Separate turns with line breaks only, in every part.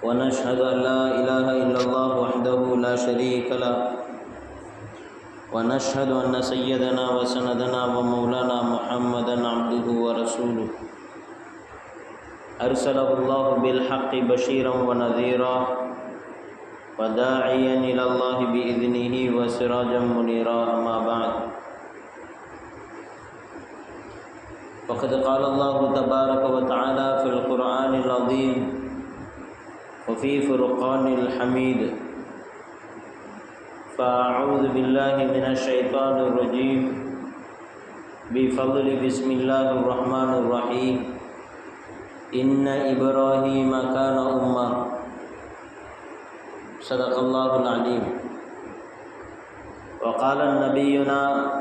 ونشهد أن لا إله إلا الله وحده لا شريك له. ونشهد أن سيدنا وسندنا ومولانا محمدا عبده ورسوله. أرسله الله بالحق بشيرا ونذيرا وداعيا إلى الله بإذنه وسراجا منيرا. أما بعد. فقد قال الله تبارك وتعالى في القرآن العظيم وفي فرقان الحميد. فأعوذ بالله من الشيطان الرجيم. بفضل بسم الله الرحمن الرحيم. إن إبراهيم كان أمة. صدق الله العليم. وقال نبينا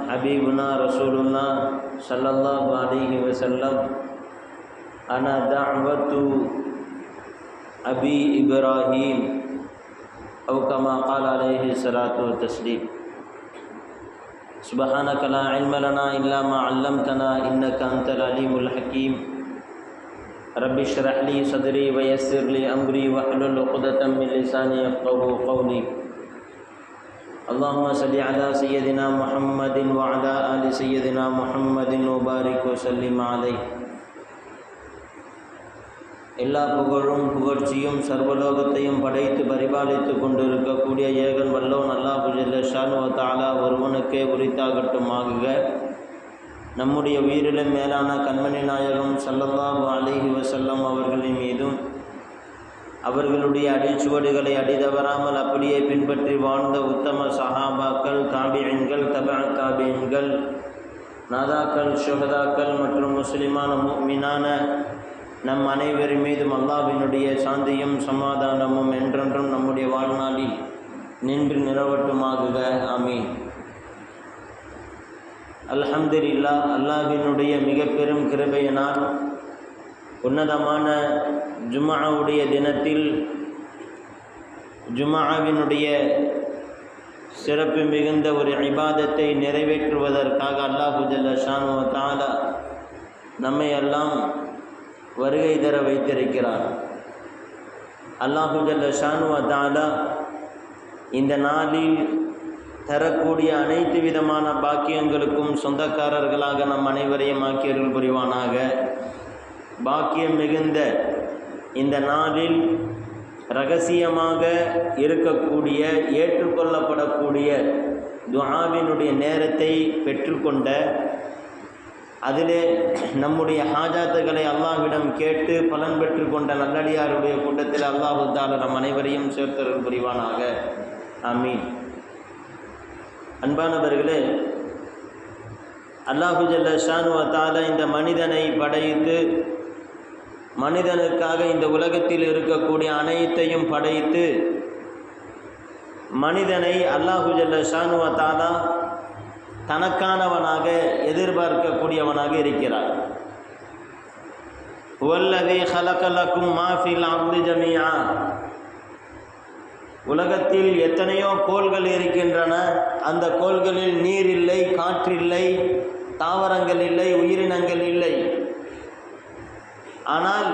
حبيبنا رسول الله صلى الله عليه وسلم أنا دعوة أبي إبراهيم أو كما قال عليه الصلاة والتسليم سبحانك لا علم لنا إلا ما علمتنا إنك أنت العليم الحكيم رب اشرح لي صدري ويسر لي أمري واحلل عقدة من لساني يفقهوا قولي اللهم صل على سيدنا محمد وعلى آل سيدنا محمد وبارك وسلم عليه எல்லா புகழும் புகழ்ச்சியும் சர்வலோகத்தையும் படைத்து பரிபாலித்து கொண்டிருக்கக்கூடிய ஏகன் வல்லோன் அல்லாஹு ஜல்ல தாலா ஒருவனுக்கே உரித்தாகட்டுமாகுக நம்முடைய உயிரிலும் மேலான கண்மணி நாயகம் சல்லல்லாஹு அலிஹி வசல்லம் அவர்களின் மீதும் அவர்களுடைய அடிச்சுவடுகளை அடிதவராமல் அப்படியே பின்பற்றி வாழ்ந்த உத்தம சஹாபாக்கள் காபியன்கள் தபா காபியன்கள் நாதாக்கள் சுகதாக்கள் மற்றும் முஸ்லிமான மீனான நம் அனைவர் மீதும் அல்லாவினுடைய சாந்தியும் சமாதானமும் என்றென்றும் நம்முடைய வாழ்நாளில் நின்று நிறவட்டுமாகுக ஆமீன். அல்ஹம்துல்லா அல்லாஹினுடைய மிக பெரும் கிருபையினால் உன்னதமான ஜுமாவுடைய தினத்தில் ஜுமாவினுடைய சிறப்பு மிகுந்த ஒரு இபாதத்தை நிறைவேற்றுவதற்காக அல்லாஹு ஜல்ல ஷானு தாலா நம்மை எல்லாம் வருகை தர வைத்திருக்கிறார். அல்லாஹுஜல்ல ஜல்ல தாலா இந்த நாளில் தரக்கூடிய அனைத்து விதமான பாக்கியங்களுக்கும் சொந்தக்காரர்களாக நம் அனைவரையும் ஆக்கியர்கள் புரிவானாக. பாக்கியம் மிகுந்த இந்த நாளில் ரகசியமாக இருக்கக்கூடிய ஏற்றுக்கொள்ளப்படக்கூடிய துஆவினுடைய நேரத்தை பெற்றுக்கொண்ட அதிலே நம்முடைய ஹாஜாத்துகளை அல்லாஹ்விடம் கேட்டு பலன் பெற்று கொண்ட நல்லடியாருடைய கூட்டத்தில் அல்லாஹு தால நம் அனைவரையும் சேர்த்தருள் புரிவானாக. அமீன் அன்பானவர்களே அல்லாஹு ஜல்ல ஷானுவ இந்த மனிதனை படைத்து மனிதனுக்காக இந்த உலகத்தில் இருக்கக்கூடிய அனைத்தையும் படைத்து மனிதனை அல்லாஹு ஜல்ல ஷானுவ தனக்கானவனாக எதிர்பார்க்கக்கூடியவனாக இருக்கிறார். வல்லதி ஹலக்கலக்கும் மாஃபில் அப்து ஜமியா உலகத்தில் எத்தனையோ கோள்கள் இருக்கின்றன. அந்த கோள்களில் நீர் இல்லை காற்றில்லை தாவரங்கள் இல்லை உயிரினங்கள் இல்லை. ஆனால்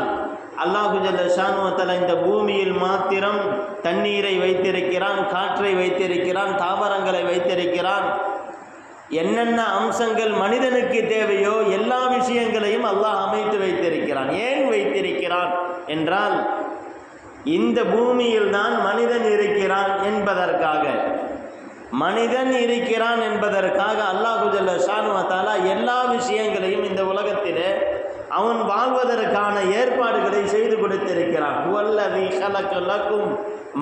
அல்லாஹு ஜல்ல இந்த பூமியில் மாத்திரம் தண்ணீரை வைத்திருக்கிறான் காற்றை வைத்திருக்கிறான் தாவரங்களை வைத்திருக்கிறான். என்னென்ன அம்சங்கள் மனிதனுக்கு தேவையோ எல்லா விஷயங்களையும் அல்லாஹ் அமைத்து வைத்திருக்கிறான். ஏன் வைத்திருக்கிறான் என்றால் இந்த பூமியில் தான் மனிதன் இருக்கிறான் என்பதற்காக. மனிதன் இருக்கிறான் என்பதற்காக அல்லாஹுஜல்ல ஷானுவத்தாலா எல்லா விஷயங்களையும் இந்த உலகத்திலே அவன் வாழ்வதற்கான ஏற்பாடுகளை செய்து கொடுத்திருக்கிறான்.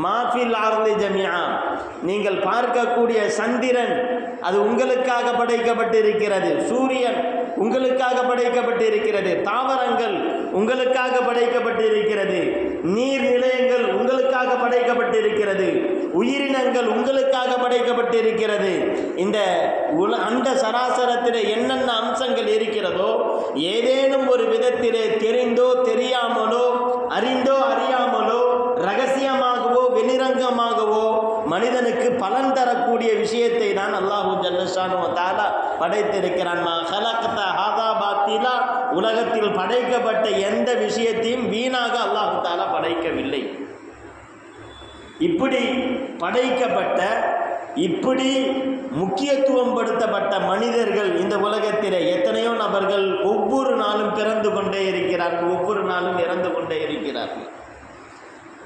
மாஃபில் ஆர்ந்து ஜமியா நீங்கள் பார்க்கக்கூடிய சந்திரன் அது உங்களுக்காக படைக்கப்பட்டிருக்கிறது. சூரியன் உங்களுக்காக படைக்கப்பட்டிருக்கிறது. தாவரங்கள் உங்களுக்காக படைக்கப்பட்டிருக்கிறது. நீர் நிலையங்கள் உங்களுக்காக படைக்கப்பட்டிருக்கிறது. உயிரினங்கள் உங்களுக்காக படைக்கப்பட்டிருக்கிறது. இந்த உல அண்ட சராசரத்தில் என்னென்ன அம்சங்கள் இருக்கிறதோ ஏதேனும் ஒரு விதத்திலே தெரிந்தோ தெரியாமலோ அறிந்தோ அறியாமலோ ரகசியமாக மனிதனுக்கு பலன் தரக்கூடிய விஷயத்தை தான் அல்லாஹூ ஜல்லஷானு தாலா படைத்திருக்கிறான். மா ஹாதா பாத்திலா. உலகத்தில் படைக்கப்பட்ட எந்த விஷயத்தையும் வீணாக அல்லாஹு தாலா படைக்கவில்லை. இப்படி படைக்கப்பட்ட இப்படி முக்கியத்துவம் படுத்தப்பட்ட மனிதர்கள் இந்த உலகத்தில் எத்தனையோ நபர்கள் ஒவ்வொரு நாளும் பிறந்து கொண்டே இருக்கிறார்கள் ஒவ்வொரு நாளும் இறந்து கொண்டே இருக்கிறார்கள்.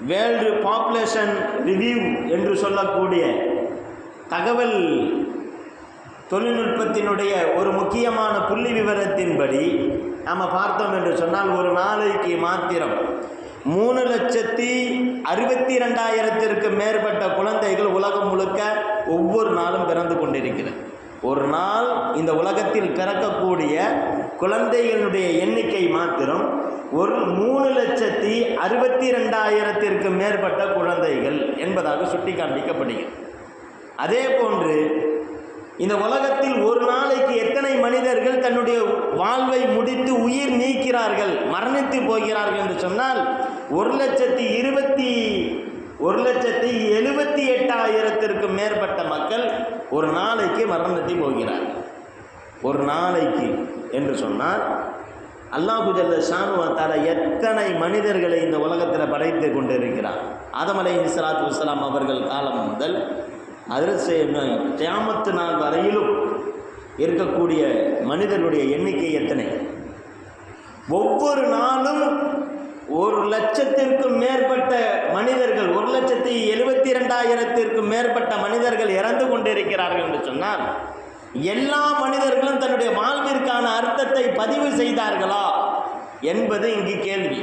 வேர்ல்டு பாப்புலேஷன் ரிவ்யூ என்று சொல்லக்கூடிய தகவல் தொழில்நுட்பத்தினுடைய ஒரு முக்கியமான புள்ளி விவரத்தின்படி நாம் பார்த்தோம் என்று சொன்னால் ஒரு நாளைக்கு மாத்திரம் மூணு லட்சத்தி அறுபத்தி ரெண்டாயிரத்திற்கு மேற்பட்ட குழந்தைகள் உலகம் முழுக்க ஒவ்வொரு நாளும் பிறந்து கொண்டிருக்கிறது. ஒரு நாள் இந்த உலகத்தில் பிறக்கக்கூடிய குழந்தைகளுடைய எண்ணிக்கை மாத்திரம் ஒரு மூணு லட்சத்தி அறுபத்தி ரெண்டாயிரத்திற்கு மேற்பட்ட குழந்தைகள் என்பதாக சுட்டி காண்பிக்கப்படுகிறது அதே போன்று இந்த உலகத்தில் ஒரு நாளைக்கு எத்தனை மனிதர்கள் தன்னுடைய வாழ்வை முடித்து உயிர் நீக்கிறார்கள் மரணித்து போகிறார்கள் என்று சொன்னால் ஒரு லட்சத்தி இருபத்தி ஒரு லட்சத்தி எழுபத்தி எட்டாயிரத்திற்கும் மேற்பட்ட மக்கள் ஒரு நாளைக்கு மரணத்தை போகிறார்கள். ஒரு நாளைக்கு என்று சொன்னால் அல்லாஹு ஜல்ல ஷானுவத்தால எத்தனை மனிதர்களை இந்த உலகத்தில் படைத்து கொண்டு இருக்கிறார் அலை இஸ்லாத்து வஸ்லாம் அவர்கள் காலம் முதல் அதில் தியாமத்து நாள் வரையிலும் இருக்கக்கூடிய மனிதனுடைய எண்ணிக்கை எத்தனை? ஒவ்வொரு நாளும் ஒரு லட்சத்திற்கும் மேற்பட்ட மனிதர்கள் ஒரு லட்சத்தி எழுபத்தி ரெண்டாயிரத்திற்கும் மேற்பட்ட மனிதர்கள் இறந்து கொண்டிருக்கிறார்கள் என்று சொன்னால் எல்லா மனிதர்களும் தன்னுடைய வாழ்விற்கான அர்த்தத்தை பதிவு செய்தார்களா என்பது இங்கு கேள்வி.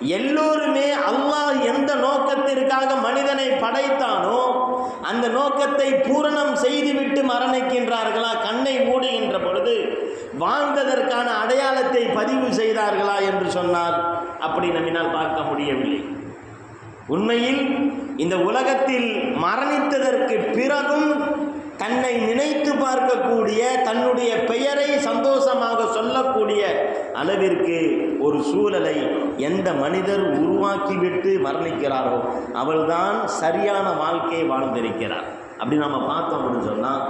எல்லோருமே அல்லாஹ் எந்த நோக்கத்திற்காக மனிதனை படைத்தானோ அந்த நோக்கத்தை பூரணம் செய்துவிட்டு மரணிக்கின்றார்களா கண்ணை மூடுகின்ற பொழுது வாழ்ந்ததற்கான அடையாளத்தை பதிவு செய்தார்களா என்று சொன்னால் அப்படி நம்மினால் பார்க்க முடியவில்லை. உண்மையில் இந்த உலகத்தில் மரணித்ததற்கு பிறகும் தன்னை நினைத்து பார்க்கக்கூடிய தன்னுடைய பெயரை சந்தோஷமாக சொல்லக்கூடிய அளவிற்கு ஒரு சூழலை எந்த மனிதர் உருவாக்கிவிட்டு மரணிக்கிறாரோ அவள்தான் சரியான வாழ்க்கையை வாழ்ந்திருக்கிறார். அப்படி நம்ம பார்த்தோம் அப்படின்னு சொன்னால்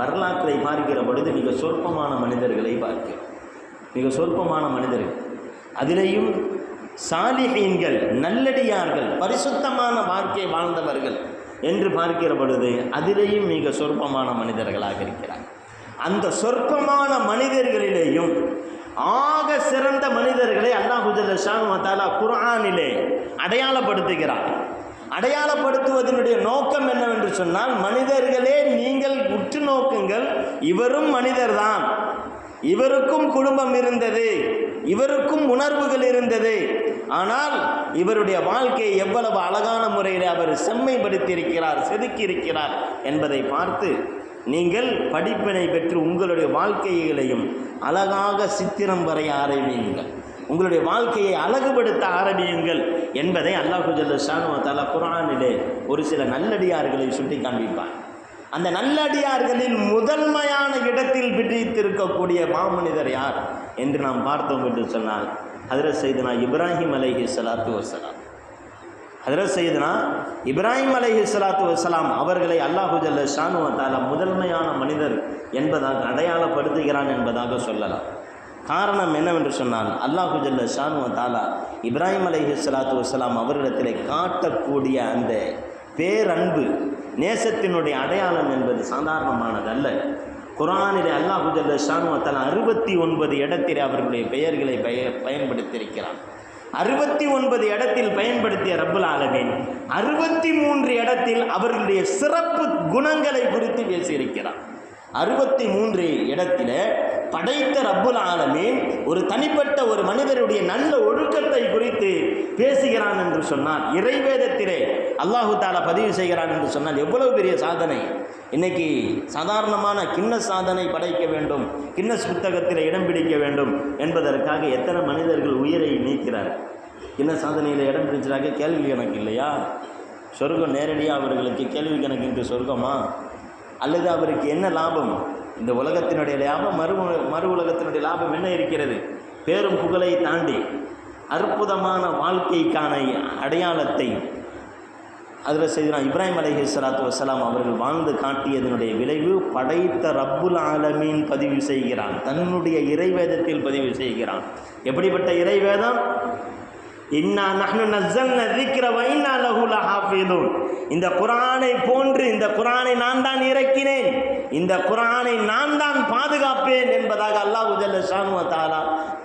வரலாற்றை பார்க்கிற பொழுது மிக சொற்பமான மனிதர்களை பார்க்கிறோம் மிக சொற்பமான மனிதர்கள். அதிலேயும் சாலிஹீன்கள் நல்லடியார்கள் பரிசுத்தமான வாழ்க்கை வாழ்ந்தவர்கள். என்று பார்க்கிற பொழுது அதிலேயும் மிக சொற்பமான மனிதர்களாக இருக்கிறார். அந்த சொற்பமான மனிதர்களிலேயும் ஆக சிறந்த மனிதர்களை அல்லாஹுஜல்ல குரானிலே அடையாளப்படுத்துகிறார். அடையாளப்படுத்துவதனுடைய நோக்கம் என்னவென்று சொன்னால் மனிதர்களே நீங்கள் உற்று நோக்குங்கள் இவரும் மனிதர்தான். இவருக்கும் குடும்பம் இருந்தது இவருக்கும் உணர்வுகள் இருந்தது ஆனால் இவருடைய வாழ்க்கையை எவ்வளவு அழகான முறையில் அவர் செம்மைப்படுத்தியிருக்கிறார் செதுக்கியிருக்கிறார் என்பதை பார்த்து நீங்கள் படிப்பினை பெற்று உங்களுடைய வாழ்க்கைகளையும் அழகாக சித்திரம் வரைய ஆரம்பியுங்கள். உங்களுடைய வாழ்க்கையை அழகுபடுத்த ஆரம்பியுங்கள் என்பதை அல்லாஹு ஜல்ல குரானிலே ஒரு சில நல்லடியார்களை சுட்டி காண்பிப்பார் அந்த நல்லடியார்களில் முதன்மையான இடத்தில் பிடித்திருக்கக்கூடிய மாமனிதர் யார் என்று நாம் பார்த்தோம் என்று சொன்னால் ஹதரத் சைதனா இப்ராஹிம் அலைஹி சலாத்து வசலாம் ஹதரத் சைதனா இப்ராஹிம் அலைஹி சலாத்து வசலாம் அவர்களை அல்லாஹுஜல்ல ஷானு தாலா முதன்மையான மனிதர் என்பதாக அடையாளப்படுத்துகிறான் என்பதாக சொல்லலாம். காரணம் என்னவென்று சொன்னால் அல்லாஹுஜல்ல ஷானு தாலா இப்ராஹிம் அலைஹி சலாத்து வசலாம் அவரிடத்திலே காட்டக்கூடிய அந்த பேரன்பு நேசத்தினுடைய அடையாளம் என்பது சாதாரணமானதல்ல. குரானிலே அல்லாஹு ஜல்ல ஷானுவத்தால் அறுபத்தி ஒன்பது இடத்திலே அவர்களுடைய பெயர்களை பய பயன்படுத்தியிருக்கிறான் அறுபத்தி ஒன்பது இடத்தில் பயன்படுத்திய ரப்புல் ஆலமீன் அறுபத்தி மூன்று இடத்தில் அவர்களுடைய சிறப்பு குணங்களை குறித்து பேசியிருக்கிறான் அறுபத்தி மூன்று இடத்தில படைத்த ரப்புல் ஆலமீன் ஒரு தனிப்பட்ட ஒரு மனிதருடைய நல்ல ஒழுக்கத்தை குறித்து பேசுகிறான் என்று சொன்னால் இறைவேதத்திலே அல்லாஹு தாலா பதிவு செய்கிறான் என்று சொன்னால் எவ்வளவு பெரிய சாதனை? இன்னைக்கு சாதாரணமான கிண்ண சாதனை படைக்க வேண்டும் கின்னஸ் புத்தகத்தில் இடம் பிடிக்க வேண்டும் என்பதற்காக எத்தனை மனிதர்கள் உயிரை நீக்கிறார் கிண்ண சாதனையில் இடம் பிடிச்சதாக கேள்வி கணக்கு இல்லையா? சொர்க்கம் நேரடியாக அவர்களுக்கு கேள்வி கணக்கின்றி சொர்க்கமா? அல்லது அவருக்கு என்ன லாபம்? இந்த உலகத்தினுடைய லாபம் மறு மறு உலகத்தினுடைய லாபம் என்ன இருக்கிறது? பேரும் புகழை தாண்டி அற்புதமான வாழ்க்கைக்கான அடையாளத்தை அதில் செய்கிறான் இப்ராஹிம் அலஹி சலாத்து வசலாம் அவர்கள் வாழ்ந்து காட்டியதனுடைய விளைவு படைத்த ரப்புல் ஆலமீன் பதிவு செய்கிறான். தன்னுடைய இறைவேதத்தில் பதிவு செய்கிறான். எப்படிப்பட்ட இறைவேதம்? இன்னா நஹ்னு நஸ்ஸல்ன திக்ர வ லஹு லஹாஃபிதுன். இந்த குரானை போன்று இந்த குரானை நான் தான் இறக்கினேன். இந்த குரானை நான் தான் பாதுகாப்பேன் என்பதாக அல்லாஹ் ஜல்ல ஷானு வ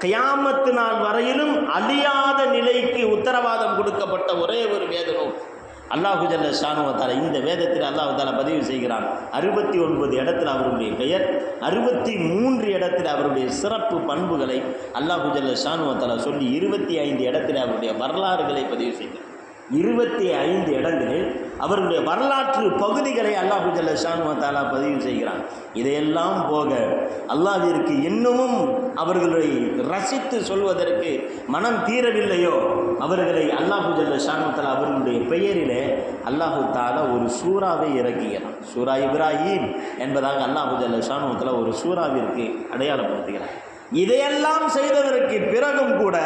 கியாமத்து நாள் வரையிலும் அழியாத நிலைக்கு உத்தரவாதம் கொடுக்கப்பட்ட ஒரே ஒரு வேத அல்லாஹு ஜல்ல ஷானு இந்த வேதத்தில் அல்லாஹாலா பதிவு செய்கிறான். அறுபத்தி ஒன்பது இடத்தில் அவருடைய பெயர் அறுபத்தி மூன்று இடத்தில் அவருடைய சிறப்பு பண்புகளை அல்லாஹு ஜல்ல ஷானு சொல்லி இருபத்தி ஐந்து இடத்தில் அவருடைய வரலாறுகளை பதிவு செய்கிறார் இருபத்தி ஐந்து இடங்களில் அவருடைய வரலாற்று பகுதிகளை அல்லாஹு ஜல்ல ஷானு பதிவு செய்கிறான். இதையெல்லாம் போக அல்லாஹிற்கு இன்னமும் அவர்களை ரசித்து சொல்வதற்கு மனம் தீரவில்லையோ? அவர்களை அல்லாஹு ஜல்ல ஷானு அவர்களுடைய பெயரிலே அல்லாஹு தாலா ஒரு சூறாவை இறக்குகிறான். சூரா இப்ராஹிம் என்பதாக அல்லாஹு ஜல்ல ஷானு ஒரு சூறாவிற்கு அடையாளப்படுத்துகிறான். இதையெல்லாம் செய்தவருக்கு பிறகும் கூட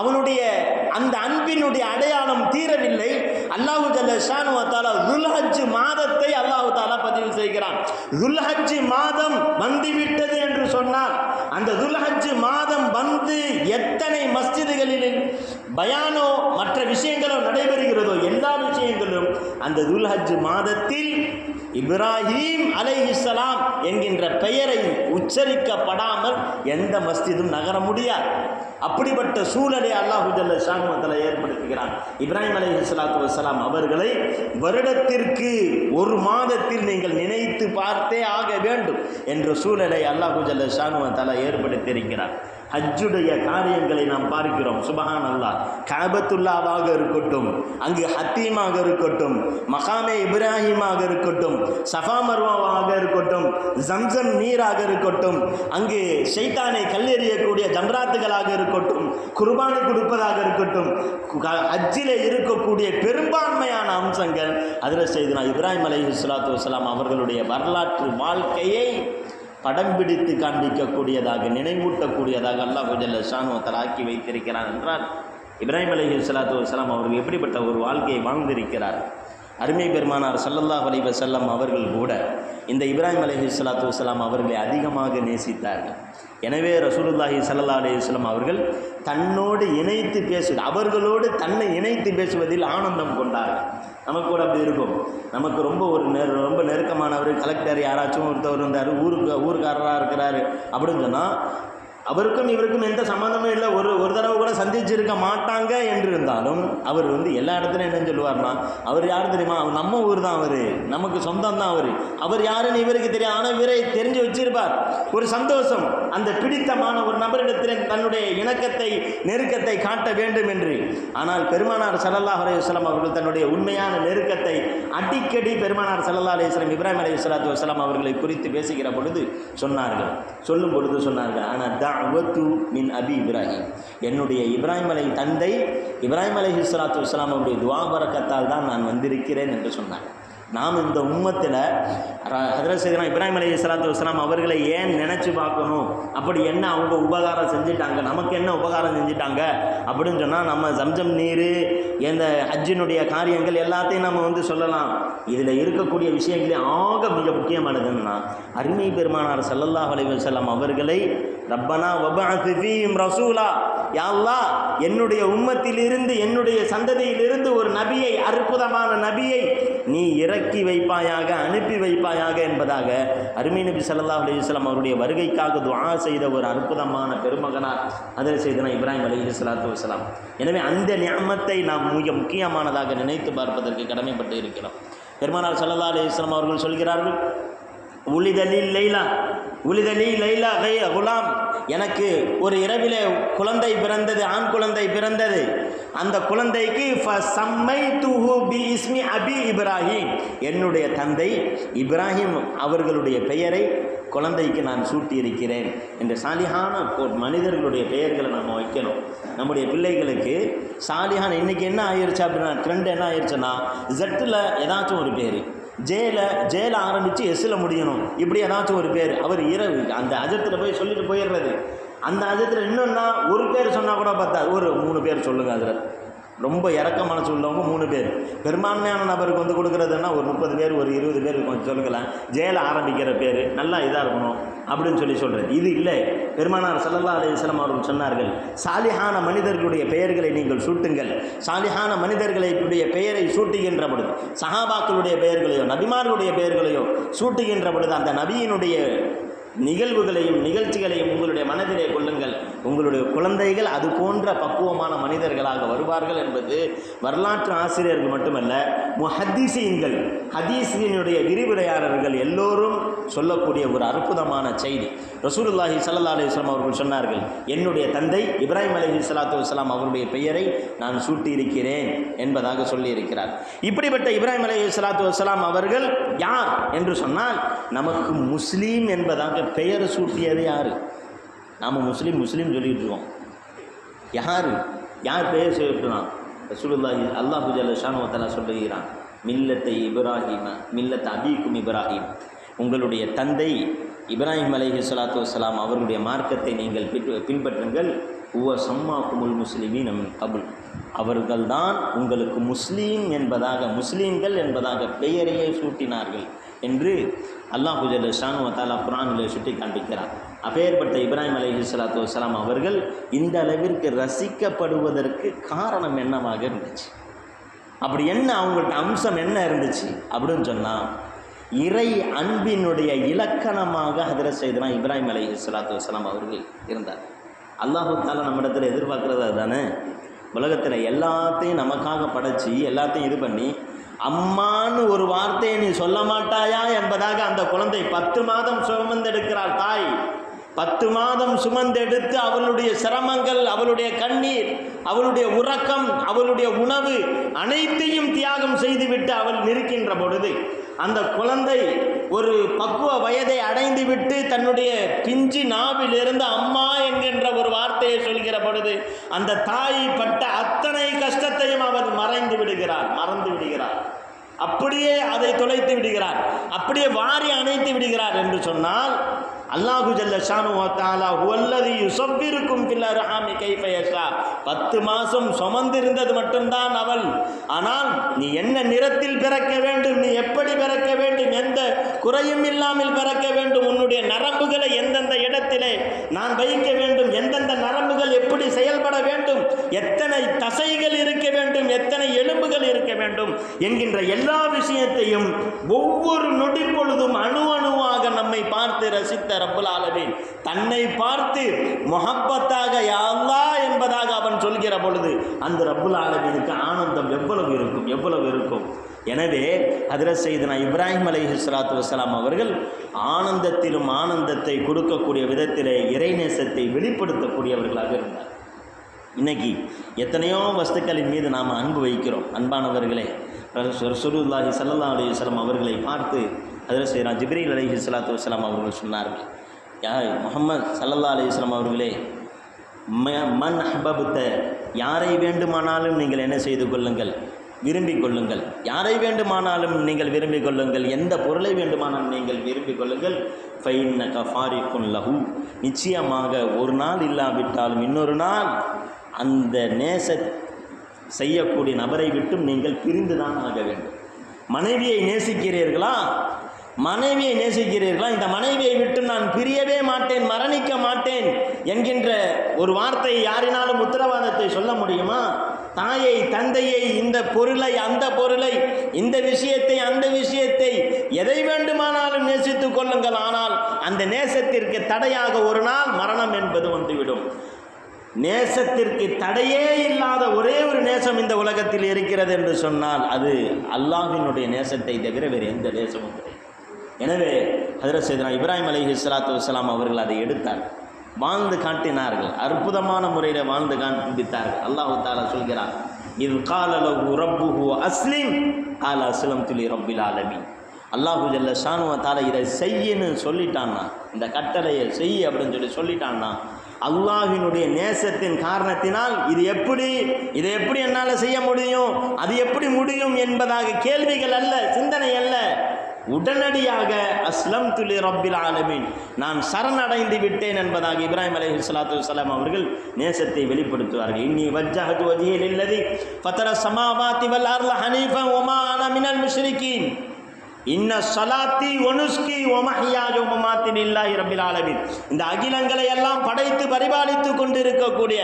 அவனுடைய அந்த அன்பினுடைய அடையாளம் தீரவில்லை. அல்லாஹு ஜல்ல ஷானு தாலா மாதத்தை அல்லாஹு தாலா பதிவு செய்கிறான். துல்ஹஜ் மாதம் வந்துவிட்டது என்று சொன்னால் அந்த துல்ஹஜ் மாதம் வந்து எத்தனை மஸ்ஜிதுகளில் பயானோ மற்ற விஷயங்களோ நடைபெறுகிறதோ எல்லா விஷயங்களும் அந்த துல்ஹஜ் மாதத்தில் இப்ராஹீம் இஸ்லாம் என்கின்ற பெயரை உச்சரிக்கப்படாமல் எந்த மஸ்ஜிதும் நகர முடியாது. அப்படிப்பட்ட சூழலை அல்லாஹு ஜல்ல ஷானுவத்தில் ஏற்படுத்துகிறான். இப்ராஹிம் அலி ஸலாத்து வசலாம் அவர்களை வருடத்திற்கு ஒரு மாதத்தில் நீங்கள் நினைத்து பார்த்தே ஆக வேண்டும் என்ற சூழலை அல்லாஹு ஜல்ல ஷானுவத்தில் ஏற்படுத்தியிருக்கிறார். ஹஜ்ஜுடைய காரியங்களை நாம் பார்க்கிறோம். சுபஹான் அல்லாஹ் காபத்துல்லாவாக இருக்கட்டும் அங்கு ஹத்தீமாக இருக்கட்டும் மகாமே இப்ராஹிமாக இருக்கட்டும் சஃபா மர்வாவாக இருக்கட்டும் ஜம்சம் நீராக இருக்கட்டும் அங்கு ஷைத்தானை கல்லெறியக்கூடிய ஜம்ராத்துகளாக இருக்கட்டும் குர்பானி கொடுப்பதாக இருக்கட்டும் ஹஜ்ஜில் இருக்கக்கூடிய பெரும்பான்மையான அம்சங்கள். அதில் செய்தனா இப்ராஹிம் அலி ஸலாத்து வலாம் அவர்களுடைய வரலாற்று வாழ்க்கையை படம் பிடித்து காண்பிக்கக்கூடியதாக நினைவூட்டக்கூடியதாக அல்லாஹ் ஜல்ல ஷானுவத்தல் ஆக்கி வைத்திருக்கிறார் என்றால் இப்ராஹிம் அலைஹி சலாத்து வலாம் அவர்கள் எப்படிப்பட்ட ஒரு வாழ்க்கையை வாழ்ந்திருக்கிறார்? அருமை பெருமானார் சல்லல்லாஹ் அலி வசல்லம் அவர்கள் கூட இந்த இப்ராஹிம் அலைஹி சலாத்து வலாம் அவர்களை அதிகமாக நேசித்தார்கள். எனவே ரசூலுல்லாஹி சல்லா அலைஹி அவர்கள் தன்னோடு இணைத்து பேசு அவர்களோடு தன்னை இணைத்து பேசுவதில் ஆனந்தம் கொண்டார்கள். நமக்கு கூட அப்படி இருக்கும். நமக்கு ரொம்ப ஒரு நெரு ரொம்ப நெருக்கமானவர் கலெக்டர் யாராச்சும் ஒருத்தவர் இருந்தார் ஊருக்கு ஊருக்காரராக இருக்கிறாரு அப்படின்னு சொன்னால் அவருக்கும் இவருக்கும் எந்த சம்மந்தமும் இல்லை. ஒரு ஒரு தடவை கூட சந்திச்சிருக்க மாட்டாங்க என்று இருந்தாலும் அவர் வந்து எல்லா இடத்துலையும் என்ன சொல்லுவார்னா அவர் யார் தெரியுமா? அவர் நம்ம ஊர் தான் அவர். நமக்கு சொந்தம் தான் அவர். அவர் யாருன்னு இவருக்கு தெரியும் ஆனால் இவரை தெரிஞ்சு வச்சிருப்பார். ஒரு சந்தோஷம் அந்த பிடித்தமான ஒரு நபரிடத்தில் தன்னுடைய இணக்கத்தை நெருக்கத்தை காட்ட வேண்டும் என்று. ஆனால் பெருமானார் சல்லல்லா அலையுஸ்லாம் அவர்கள் தன்னுடைய உண்மையான நெருக்கத்தை அடிக்கடி பெருமானார் சல்லல்லா அலையுஸ்லாம் இப்ராஹிம் அலையுஸ்லாத்து வஸ்லாம் அவர்களை குறித்து பேசுகிற பொழுது சொன்னார்கள். சொல்லும் பொழுது சொன்னார்கள். ஆனால் தாவத்து மின் அபி இப்ராஹிம். என்னுடைய இப்ராஹிம் அலை தந்தை இப்ராஹிம் அலை ஹிஸ்லாத்து இஸ்லாமுடைய துவாபரக்கத்தால் தான் நான் வந்திருக்கிறேன் என்று சொன்னேன் நாம் இந்த உம்மத்தில் ஹதரத் சைதனா இப்ராஹிம் அலைஹி ஸலாத்து வஸலாம் அவர்களை ஏன் நினச்சி பார்க்கணும்? அப்படி என்ன அவங்க உபகாரம் செஞ்சிட்டாங்க? நமக்கு என்ன உபகாரம் செஞ்சிட்டாங்க? அப்படின்னு சொன்னால் நம்ம ஜம்ஜம் நீர் இந்த ஹஜ்ஜினுடைய காரியங்கள் எல்லாத்தையும் நம்ம வந்து சொல்லலாம். இதில் இருக்கக்கூடிய விஷயங்களே ஆக மிக முக்கியமானதுன்னா அருமை பெருமானார் சல்லல்லாஹ் அலைவசல்லாம் அவர்களை ரப்பனா வபஅத் ரசூலா. யாழ்லா என்னுடைய உம்மத்திலிருந்து என்னுடைய சந்ததியிலிருந்து ஒரு நபியை அற்புதமான நபியை நீ இறக்கி வைப்பாயாக அனுப்பி வைப்பாயாக என்பதாக அருமை நபி சல்லா அலைஹி அவருடைய வருகைக்காக துவா செய்த ஒரு அற்புதமான பெருமகனார் அதில் செய்தனா இப்ராஹிம் அலி ஸலாத்து வலாம் எனவே அந்த நியமத்தை நாம் மிக முக்கியமானதாக நினைத்து பார்ப்பதற்கு கடமைப்பட்டு இருக்கிறோம். பெருமானார் சல்லா அலைஹி அவர்கள் சொல்கிறார்கள் உளிதலில் லைலா. உளிதலி லைலா கை குலாம். எனக்கு ஒரு இரவிலே குழந்தை பிறந்தது ஆண் குழந்தை பிறந்தது. அந்த குழந்தைக்கு சம்மை துஹு பி இஸ்மி அபி இப்ராஹிம். என்னுடைய தந்தை இப்ராஹிம் அவர்களுடைய பெயரை குழந்தைக்கு நான் சூட்டியிருக்கிறேன் என்ற சாலிஹான மனிதர்களுடைய பெயர்களை நம்ம வைக்கணும். நம்முடைய பிள்ளைகளுக்கு சாலிஹான் இன்னைக்கு என்ன ஆயிடுச்சு அப்படின்னா ட்ரெண்ட் என்ன ஆயிடுச்சுன்னா ஜெட்டில் ஏதாச்சும் ஒரு பேர். ஜேல ஜேல ஆரம்பித்து எஸ்ஸில் முடியணும். இப்படி ஏதாச்சும் ஒரு பேர். அவர் இரவு அந்த அஜத்தில் போய் சொல்லிட்டு போயிடுறது. அந்த அஜத்தில் இன்னொன்னா ஒரு பேர் சொன்னால் கூட பத்தாது. ஒரு மூணு பேர் சொல்லுங்கள் அதில். ரொம்ப இறக்க மனசு உள்ளவங்க மூணு பேர். பெரும்பான்மையான நபருக்கு வந்து கொடுக்குறதுன்னா ஒரு முப்பது பேர் ஒரு இருபது பேர் கொஞ்சம் சொல்லுங்களேன். ஜெயில ஆரம்பிக்கிற பேர். நல்லா இதாக இருக்கணும் அப்படின்னு சொல்லி சொல்கிறது இது இல்லை. பெருமானார் சல்லல்லா அலையம் அவர்கள் சொன்னார்கள் சாலிஹான மனிதர்களுடைய பெயர்களை நீங்கள் சூட்டுங்கள். சாலிஹான மனிதர்களுடைய பெயரை சூட்டுகின்ற பொழுது சஹாபாக்களுடைய பெயர்களையோ நபிமார்களுடைய பெயர்களையோ சூட்டுகின்ற பொழுது அந்த நபியினுடைய நிகழ்வுகளையும் நிகழ்ச்சிகளையும் உங்களுடைய மனதிலே கொள்ளுங்கள். உங்களுடைய குழந்தைகள் அது போன்ற பக்குவமான மனிதர்களாக வருவார்கள் என்பது வரலாற்று ஆசிரியர்கள் மட்டுமல்ல முஹத்தீசீன்கள் ஹதீஸினுடைய விரிவுரையாளர்கள் எல்லோரும் சொல்லக்கூடிய ஒரு அற்புதமான செய்தி. ரசூலுல்லாஹி சல்லா அலுவலாம் அவர்கள் சொன்னார்கள் என்னுடைய தந்தை இப்ராஹிம் அலைஹி சலாத்து வலாம் அவருடைய பெயரை நான் சூட்டியிருக்கிறேன் என்பதாக சொல்லியிருக்கிறார். இப்படிப்பட்ட இப்ராஹிம் அலைஹி சலாத்து வலாம் அவர்கள் யார் என்று சொன்னால் நமக்கு முஸ்லீம் என்பதாக பெயர் சூட்டியது யார்? நாம் முஸ்லீம் முஸ்லீம் சொல்லிட்டு இருக்கோம். யார்? யார் பெயர் சூட்டினான் ரசூலுல்லாஹி அல்லாஹு ஜல்ல ஷானுவத்தலா சொல்லுகிறான் மில்லத்தை இப்ராஹிம மில்லத்தை அபீக்கும் இப்ராஹிம். உங்களுடைய தந்தை இப்ராஹிம் அலஹி சலாத்து வலாம் அவர்களுடைய மார்க்கத்தை நீங்கள் பின்பற்றுங்கள். உவ சம்மா குமுல் முஸ்லிமீன் நம் கபுல். அவர்கள்தான் உங்களுக்கு முஸ்லீம் என்பதாக முஸ்லீம்கள் என்பதாக பெயரையே சூட்டினார்கள் என்று அல்லாஹு ஜல்ல ஷானு வத்தாலா குரானில் சுட்டி காண்பிக்கிறார். அப்பேற்பட்ட இப்ராஹிம் அலி சலாத்து வலாம் அவர்கள் இந்த அளவிற்கு ரசிக்கப்படுவதற்கு காரணம் என்னவாக இருந்துச்சு? அப்படி என்ன அவங்கள்ட்ட அம்சம் என்ன இருந்துச்சு? அப்படின்னு சொன்னால் இறை அன்பினுடைய இலக்கணமாக ஹதரத் செய்தனா இப்ராஹிம் அலி சலாத்து வலாம் அவர்கள் இருந்தார் அல்லாஹு தாலா நம்மிடத்தில் எதிர்பார்க்குறது அதுதானே? உலகத்தில் எல்லாத்தையும் நமக்காக படைச்சி எல்லாத்தையும் இது பண்ணி அம்மான்னு ஒரு வார்த்தையை நீ சொல்ல மாட்டாயா என்பதாக அந்த குழந்தை பத்து மாதம் சுமந்தெடுக்கிறாள் தாய். பத்து மாதம் சுமந்தெடுத்து அவளுடைய சிரமங்கள் அவளுடைய கண்ணீர் அவளுடைய உறக்கம் அவளுடைய உணவு அனைத்தையும் தியாகம் செய்துவிட்டு அவள் நிற்கின்ற பொழுது அந்த குழந்தை ஒரு பக்குவ வயதை அடைந்துவிட்டு தன்னுடைய பிஞ்சு நாவிலிருந்து அம்மா என்கின்ற ஒரு வார்த்தையை சொல்கிற பொழுது அந்த தாய் பட்ட அத்தனை கஷ்டத்தையும் அவள் மறைந்து விடுகிறாள் மறந்து விடுகிறாள். அப்படியே அதை தொலைத்து விடுகிறார் அப்படியே வாரி அணைத்து விடுகிறார் என்று சொன்னால் அல்லாஹு ஜல்ல ஷானு தாலா ஹுவல்லதி யுசவ்விருக்கும் பில்லர் ஹாமி கைஃபயஷா பத்து மாதம் சுமந்திருந்தது மட்டும்தான் அவள். ஆனால் நீ என்ன நிறத்தில் பிறக்க வேண்டும் நீ எப்படி பிறக்க வேண்டும் எந்த குறையும் இல்லாமல் பிறக்க வேண்டும் உன்னுடைய நரம்புகளை எந்தெந்த இடத்திலே நான் வைக்க வேண்டும் எந்தெந்த நரம்புகள் எப்படி செயல்பட வேண்டும் எத்தனை தசைகள் இருக்க வேண்டும் எத்தனை எலும்புகள் இருக்க வேண்டும் என்கின்ற எல்லா விஷயத்தையும் ஒவ்வொரு நொடிப்பொழுது பார்த்து ரசித்த ரப்புல் ஆலமீன். தன்னை பார்த்து முகப்பத்தாக யாழ்லா என்பதாக அவன் சொல்கிற பொழுது அந்த ரப்புல் ஆலமீனுக்கு ஆனந்தம் எவ்வளவு இருக்கும் எவ்வளவு இருக்கும்? எனவே ஹதரத் செய்தனா இப்ராஹிம் அலி ஸலாத்து வசலாம் அவர்கள் ஆனந்தத்திலும் ஆனந்தத்தை கொடுக்கக்கூடிய விதத்திலே இறைநேசத்தை வெளிப்படுத்தக்கூடியவர்களாக இருந்தார். இன்னைக்கு எத்தனையோ வஸ்துக்களின் மீது நாம் அன்பு வைக்கிறோம். அன்பானவர்களே ரசூலுல்லாஹி சல்லா அலி வஸ்லம் அவர்களை பார்த்து அதில் செய்கிறான் ஜிப்ரீல் அலைஹி ஸலாத்து வஸலாம் அவர்கள் சொன்னார்கள். யா முஹம்மது சல்லல்லா அலி இஸ்லாம் அவர்களே ம- மன் அஹ்பப்த யாரை வேண்டுமானாலும் நீங்கள் என்ன செய்து கொள்ளுங்கள்? விரும்பிக் கொள்ளுங்கள். யாரை வேண்டுமானாலும் நீங்கள் விரும்பிக் கொள்ளுங்கள். எந்த பொருளை வேண்டுமானாலும் நீங்கள் விரும்பிக் கொள்ளுங்கள். ஃபைன்ன கஃபாரிக்குன் லஹூ. நிச்சயமாக ஒரு நாள் இல்லாவிட்டாலும் இன்னொரு நாள் அந்த நேச செய்யக்கூடிய நபரை விட்டும் நீங்கள் பிரிந்துதான் ஆக வேண்டும். மனைவியை நேசிக்கிறீர்களா? மனைவியை நேசிக்கிறீர்களா? இந்த மனைவியை விட்டு நான் பிரியவே மாட்டேன் மரணிக்க மாட்டேன் என்கின்ற ஒரு வார்த்தை யாரினாலும் உத்தரவாதத்தை சொல்ல முடியுமா? தாயை தந்தையை இந்த பொருளை அந்த பொருளை இந்த விஷயத்தை அந்த விஷயத்தை எதை வேண்டுமானாலும் நேசித்துக் கொள்ளுங்கள். ஆனால் அந்த நேசத்திற்கு தடையாக ஒரு நாள் மரணம் என்பது வந்துவிடும். நேசத்திற்கு தடையே இல்லாத ஒரே ஒரு நேசம் இந்த உலகத்தில் இருக்கிறது என்று சொன்னால் அது அல்லாஹினுடைய நேசத்தை தவிர வேறு எந்த நேசமும் கிடையாது. எனவே ஹதரத் சைதனா இப்ராஹிம் அலைஹி ஸலாத்து வலாம் அவர்கள் அதை எடுத்தார். வாழ்ந்து காட்டினார்கள். அற்புதமான முறையில் வாழ்ந்து காண்பித்தார்கள். அல்லாஹு தாலா சொல்கிறார் இது காலலகு ரப்புஹு அஸ்லிம் கால அஸ்லம் துலி ரப்பில் ஆலமி அல்லாஹு ஜல்ல ஷானுவத்தால இதை செய்யன்னு சொல்லிட்டான்னா இந்த கட்டளையை செய் அப்படின்னு சொல்லி சொல்லிட்டான்னா அல்லாஹினுடைய நேசத்தின் காரணத்தினால் இது எப்படி இதை எப்படி என்னால் செய்ய முடியும் அது எப்படி முடியும் என்பதாக கேள்விகள் அல்ல சிந்தனை அல்ல. உடனடியாக அஸ்லம் துலி ரப்பில் ஆலமீன். நான் சரணடைந்து விட்டேன் என்பதாக இப்ராஹிம் அலி சலாத்து வலாம் அவர்கள் நேசத்தை வெளிப்படுத்துவார்கள். இன்னி வஜ்ஜஹது வஜியில் இல்லதி பத்தர சமாவாத்தி வல் அர்ல ஹனீஃபா வமா மினல் முஷ்ரிகீன். இன்ன சலாத்தி ஒனுஸ்கி ஒமஹியாஜ் ஒமமாத்தின் இல்லாஹி ரப்பில் ஆலமீன். இந்த அகிலங்களை எல்லாம் படைத்து பரிபாலித்து கொண்டிருக்கக்கூடிய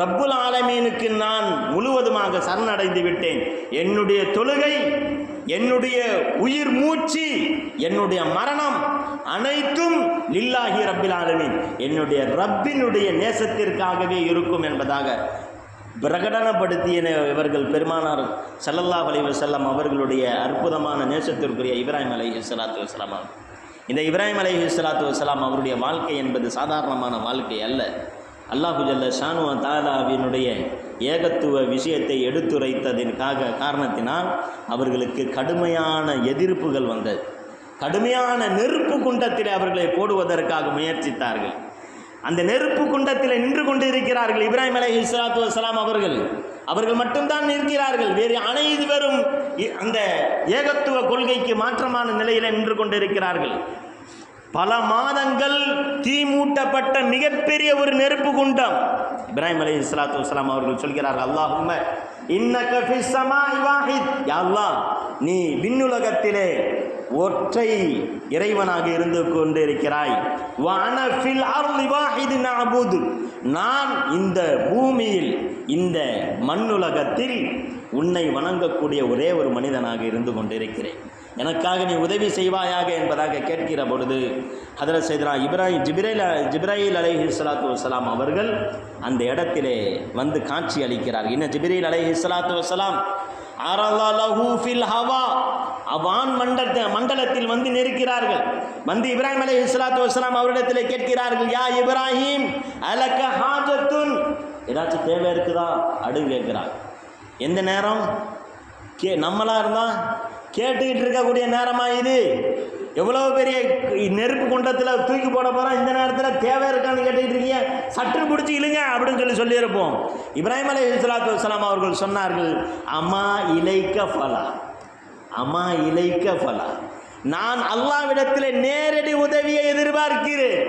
ரப்புல் ஆலமீனுக்கு நான் முழுவதுமாக சரணடைந்து விட்டேன். என்னுடைய தொழுகை என்னுடைய உயிர் மூச்சு என்னுடைய மரணம் அனைத்தும் லில்லாஹி ரப்பில் ஆலமீன். என்னுடைய ரப்பினுடைய நேசத்திற்காகவே இருக்கும் என்பதாக பிரகடனப்படுத்திய இவர்கள் பெருமானார் சல்லல்லா அலைஹி செல்லம் அவர்களுடைய அற்புதமான நேசத்திற்குரிய இப்ராஹிம் அலை சலாத்து வசலாம் இந்த இப்ராஹிம் அலை ஸலாத்து வஸலாம் அவருடைய வாழ்க்கை என்பது சாதாரணமான வாழ்க்கை அல்ல. அல்லாஹு ஜல்ல ஷானு தாலாவினுடைய ஏகத்துவ விஷயத்தை எடுத்துரைத்ததற்காக காரணத்தினால் அவர்களுக்கு கடுமையான எதிர்ப்புகள் வந்தது. கடுமையான நெருப்பு குண்டத்தில் அவர்களை போடுவதற்காக முயற்சித்தார்கள். அந்த நெருப்பு குண்டத்தில் நின்று கொண்டு இருக்கிறார்கள் இப்ராஹிம் அலை இஸ்லாத்து வசலாம் அவர்கள். அவர்கள் மட்டும்தான் நிற்கிறார்கள். வேறு அனைவரும் இ- அந்த ஏகத்துவ கொள்கைக்கு மாற்றமான நிலையில் நின்று கொண்டிருக்கிறார்கள். பல மாதங்கள் தீ மூட்டப்பட்ட மிகப்பெரிய ஒரு நெருப்பு குண்டம். இப்ராஹிம் அலி இஸ்லாத்து வலாம் அவர்கள் சொல்கிறார்கள் அல்லாஹும் இன்ன யா அல்லாஹ் நீ விண்ணுலகத்திலே ஒற்றை இறைவனாக இருந்து கொண்டிருக்கிறாய். அபூது நான் இந்த பூமியில் இந்த மண்ணுலகத்தில் உன்னை வணங்கக்கூடிய ஒரே ஒரு மனிதனாக இருந்து கொண்டிருக்கிறேன். எனக்காக நீ உதவி செய்வாயாக என்பதாக கேட்கிற பொழுது அதில் செய்தனா இப்ராஹிம் ஜிப்ரேல் ஜிப்ராஹில் அலஹி சலாத்து வசலாம் அவர்கள் அந்த இடத்திலே வந்து காட்சி அளிக்கிறார் இன்னும் ஜிப்ரீல் அலஹி சலாத்து வசலாம் ஃபில் ஹவா. அவான் மண்டல மண்டலத்தில் வந்து நிற்கிறார்கள். வந்து இப்ராஹிம் அலி இஸ்லாத்து வசலாம் அவரிடத்தில் கேட்கிறார்கள் யா இப்ராஹிம் அலக ஹாஜத்துன். ஏதாச்சும் தேவை இருக்குதா? அப்படின்னு கேட்கிறார். எந்த நேரம்? கே நம்மளா இருந்தால் கேட்டுக்கிட்டு இருக்கக்கூடிய நேரமாக இது? எவ்வளோ பெரிய நெருப்பு குண்டத்தில் தூக்கி போட போகிறோம் இந்த நேரத்தில் தேவை இருக்கான்னு கேட்டுக்கிட்டு இருக்கீங்க சற்று பிடிச்சி இழுங்க அப்படின்னு சொல்லி சொல்லியிருப்போம். இப்ராஹிம் அலி இஸ்லாத்து வலாம் அவர்கள் சொன்னார்கள் அம்மா இலைக்க ஃபலா அம்மா இலைக்க ஃபலா. நான் அல்லாவிடத்தில் நேரடி உதவியை எதிர்பார்க்கிறேன்.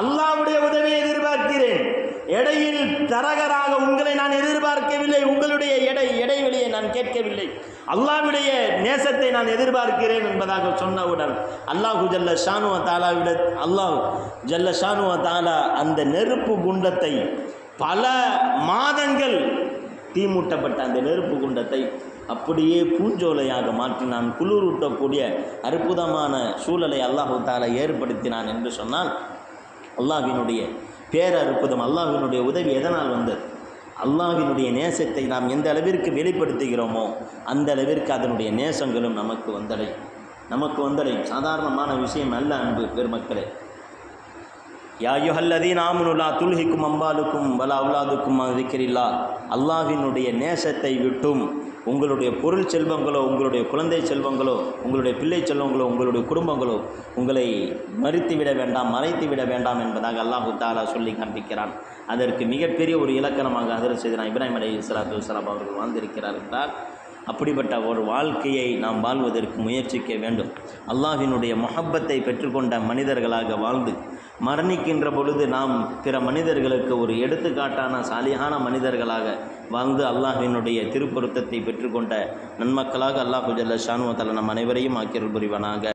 அல்லாவுடைய உதவியை எதிர்பார்க்கிறேன். எடையில் தரகராக உங்களை நான் எதிர்பார்க்கவில்லை. உங்களுடைய எடை இடைவெளி நான் கேட்கவில்லை. அல்லாஹ்வுடைய நேசத்தை நான் எதிர்பார்க்கிறேன் என்பதாக சொன்னவுடன் அல்லாஹு ஜல்ல ஷானுவ தாலாவிட அல்லாஹ் ஜல்ல ஷானுவ தாலா அந்த நெருப்பு குண்டத்தை பல மாதங்கள் தீமூட்டப்பட்ட அந்த நெருப்பு குண்டத்தை அப்படியே பூஞ்சோலையாக மாற்றினான். குளிரூட்டக்கூடிய அற்புதமான சூழலை அல்லாஹு தாலா ஏற்படுத்தினான் என்று சொன்னால் அல்லாஹினுடைய பேரற்புதம் அல்லாஹினுடைய உதவி எதனால் வந்தது? அல்லாஹினுடைய நேசத்தை நாம் எந்த அளவிற்கு வெளிப்படுத்துகிறோமோ அந்த அளவிற்கு அதனுடைய நேசங்களும் நமக்கு வந்தடையும். நமக்கு வந்தடையும். சாதாரணமான விஷயம் அல்ல அன்பு பெருமக்களே. யாயுஹல்லதீன் ஆமனுல்லா துல்ஹிக்கும் அம்பாலுக்கும் வல அவுலாதுக்கும் அதிகரில்லா அல்லாவினுடைய நேசத்தை விட்டும் உங்களுடைய பொருள் செல்வங்களோ உங்களுடைய குழந்தை செல்வங்களோ உங்களுடைய பிள்ளை செல்வங்களோ உங்களுடைய குடும்பங்களோ உங்களை மறித்து விட வேண்டாம் மறைத்து விட வேண்டாம் என்பதாக அல்லாஹு தாலா சொல்லி காண்பிக்கிறான் அதற்கு மிகப்பெரிய ஒரு இலக்கணமாக அதில் செய்தான் இப்ராஹிம் அலி இஸ்லாத்து வலாம் அவர்கள் வாழ்ந்திருக்கிறார் என்றால் அப்படிப்பட்ட ஒரு வாழ்க்கையை நாம் வாழ்வதற்கு முயற்சிக்க வேண்டும். அல்லாஹினுடைய மொஹப்பத்தை பெற்றுக்கொண்ட மனிதர்களாக வாழ்ந்து மரணிக்கின்ற பொழுது நாம் பிற மனிதர்களுக்கு ஒரு எடுத்துக்காட்டான சாலியான மனிதர்களாக வாழ்ந்து அல்லாஹினுடைய திருப்பொருத்தத்தை பெற்றுக்கொண்ட நன்மக்களாக அல்லாஹு ஜல்ல ஷானுவத்தால் நம் அனைவரையும் ஆக்கியல் புரிவனாக.